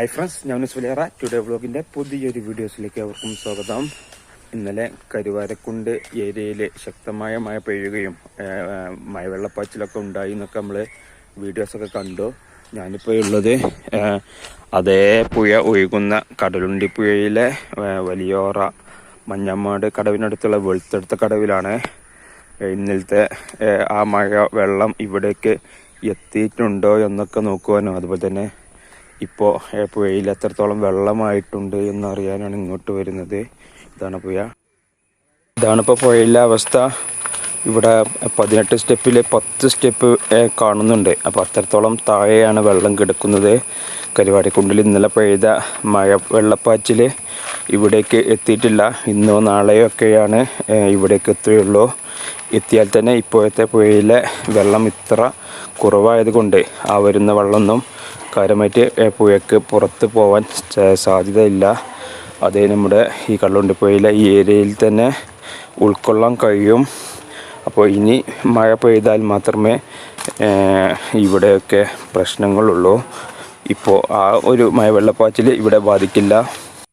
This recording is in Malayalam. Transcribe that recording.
ഹായ് ഫ്രണ്ട്സ് ഞാൻ സുലേറ ടുഡേ വ്ളോഗിന്റെ പുതിയൊരു വീഡിയോസിലേക്ക് അവർക്കും സ്വാഗതം. ഇന്നലെ കരുവാരക്കുണ്ട് ഏരിയയിൽ ശക്തമായ മഴ പെയ്യുകയും മഴ വെള്ളപ്പാച്ചിലൊക്കെ മഴവെള്ളപ്പാച്ചിലൊക്കെ ഉണ്ടായി എന്നൊക്കെ നമ്മൾ വീഡിയോസൊക്കെ കണ്ടു. ഞാനിപ്പോൾ ഉള്ളത് അതേ പുഴ ഒഴുകുന്ന കടലുണ്ടി പുഴയിലെ വലിയോറ മഞ്ഞമ്മാട് കടവിനടുത്തുള്ള വെളുത്തെടുത്ത കടവിലാണ്. ഇന്നലത്തെ ആ മഴ വെള്ളം ഇവിടേക്ക് എത്തിയിട്ടുണ്ടോ എന്നൊക്കെ നോക്കുവാനും അതുപോലെ തന്നെ ഇപ്പോൾ പുഴയിൽ എത്രത്തോളം വെള്ളമായിട്ടുണ്ട് എന്നറിയാനാണ് ഇങ്ങോട്ട് വരുന്നത്. ഇതാണ് പുഴ. ഇതാണ് ഇപ്പോൾ പുഴയിലെ അവസ്ഥ. ഇവിടെ പതിനെട്ട് സ്റ്റെപ്പിൽ പത്ത് സ്റ്റെപ്പ് കാണുന്നുണ്ട്. അപ്പോൾ അത്രത്തോളം താഴെയാണ് വെള്ളം കിടക്കുന്നത്. കരുവാടിക്കുണ്ടിൽ ഇന്നലെ പെയ്ത മഴ വെള്ളപ്പാച്ചിൽ ഇവിടേക്ക് എത്തിയിട്ടില്ല. ഇന്നോ നാളെയോ ഒക്കെയാണ് ഇവിടേക്ക് എത്തുകയുള്ളൂ. എത്തിയാൽ തന്നെ ഇപ്പോഴത്തെ പുഴയിലെ വെള്ളം ഇത്ര കുറവായതുകൊണ്ട് ആ വരുന്ന വെള്ളമൊന്നും കാര്യമായിട്ട് പുഴയ്ക്ക് പുറത്ത് പോകാൻ സാധ്യതയില്ല. അത് നമ്മുടെ ഈ കള്ളുണ്ടിപ്പുഴയിലെ ഈ ഏരിയയിൽ തന്നെ ഉൾക്കൊള്ളാൻ കഴിയും. അപ്പോൾ ഇനി മഴ പെയ്താൽ മാത്രമേ ഇവിടെയൊക്കെ പ്രശ്നങ്ങളുള്ളൂ. ഇപ്പോൾ ആ ഒരു മഴ വെള്ളപ്പാച്ചിൽ ഇവിടെ ബാധിക്കില്ല.